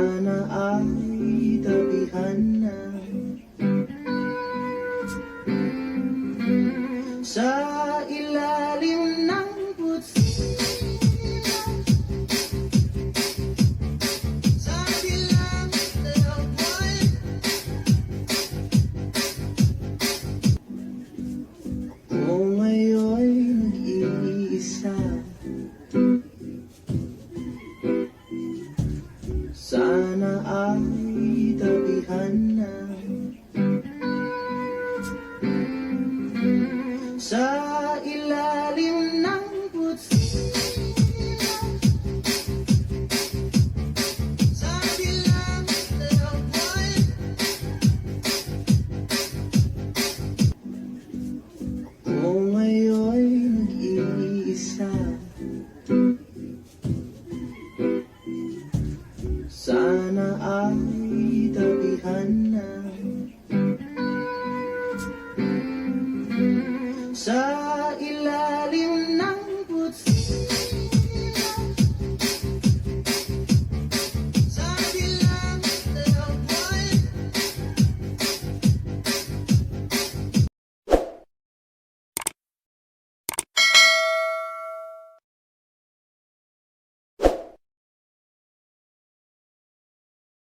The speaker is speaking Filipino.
sana ay tabihan na. Sana ay tabihan na. Sa ilalim Sana ay tabihan na. Sa ilan